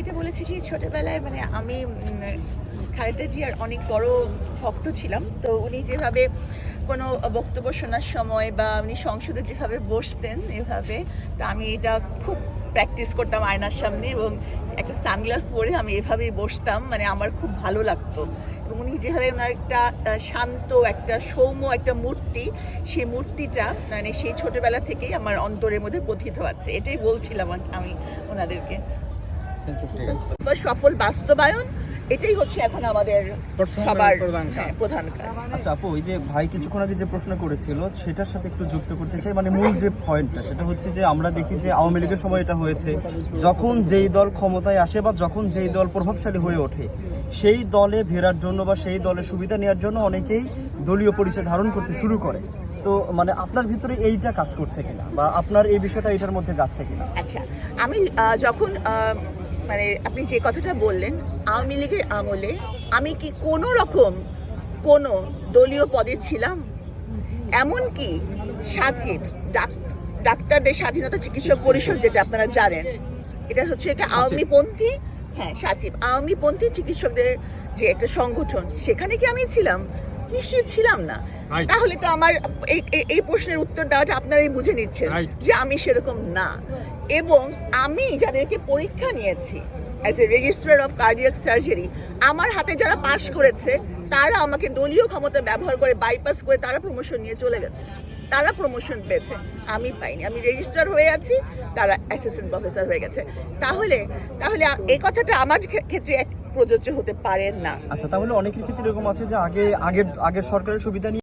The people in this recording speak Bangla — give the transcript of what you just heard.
এটা বলেছি যে ছোটবেলায় মানে আমি খালেদা জিয়ার অনেক বড় ভক্ত ছিলাম। তো উনি যেভাবে কোনো বক্তব্য শোনার সময় বা উনি সংসদে যেভাবে বসতেন, এভাবে, তো আমি এটা খুব প্র্যাকটিস করতাম আয়নার সামনে এবং একটা সানগ্লাস পরে আমি এভাবেই বসতাম মানে আমার খুব ভালো লাগতো। এবং উনি যেভাবে ওনার একটা শান্ত একটা সৌম্য একটা মূর্তি, সেই মূর্তিটা মানে সেই ছোটবেলা থেকেই আমার অন্তরের মধ্যে প্রথিত আছে। এটাই বলছিলাম আমি ওনাদেরকে। সফল বাস্তবায়ন এটাই হচ্ছে এখন আমাদের সবার প্রধান কাজ। হ্যাঁ, প্রধান কাজ। আচ্ছা আপু ওই যে ভাই কিছুক্ষণ আগে যে প্রশ্ন করেছিল সেটার সাথে একটু যুক্ত করতে চাই মানে মূল যে পয়েন্টটা সেটা হচ্ছে যে আমরা দেখি যে আওয়ামী লীগের সময় এটা হয়েছে। যখন যেই দল ক্ষমতায় আসে বা যখন যেই দল প্রভাবশালী হয়ে ওঠে সেই দলে ভেরার জন্য বা সেই দলের সুবিধা নেওয়ার জন্য অনেকেই দলীয় পরিচয় ধারণ করতে শুরু করে। তো মানে আপনার ভিতরে এইটা কাজ করছে কিনা? বা আপনার এই বিষয়টা এটার মধ্যে যাচ্ছে কিনা? আচ্ছা আমি যখন মানে আপনি যে কথাটা বললেন আওয়ামী লীগের আমলে আমি কি কোনো রকম কোনো দলীয় পদে ছিলাম? এমনকি সাচিব ডাক- ডাক্তারদের স্বাধীনতা চিকিৎসক পরিষদ যেটা আপনারা জানেন এটা হচ্ছে একটা আওয়ামীপন্থী হ্যাঁ সাচিব আওয়ামীপন্থী চিকিৎসকদের যে একটা সংগঠন সেখানে কি আমি ছিলাম? নিশ্চয়ই ছিলাম না। তাহলে তো আমার এই প্রশ্নের উত্তর দেওয়াটা আপনারাই বুঝে নিচ্ছেন যে আমি সেরকম না। এবং আমি যাদেরকে পরীক্ষা নিয়েছি as a registrar of cardiac surgery আমার হাতে যারা পাশ করেছে, তারা আমাকে দলীয় ক্ষমতা ব্যবহার করে বাইপাস করে তারা প্রমোশন নিয়ে চলে গেছে। তারা প্রমোশন পেয়েছে। আমি পাইনি। আমি রেজিস্ট্রার হয়ে আছি, তারা অ্যাসিস্ট্যান্ট প্রফেসর হয়ে গেছে। তাহলে তাহলে এই কথাটা আমার ক্ষেত্রে প্রযোজ্য হতে পারে না। আচ্ছা তাহলে অনেকের ক্ষেত্রে এরকম আছে যে আগে, আগের আগের সরকারের সুবিধা নিয়ে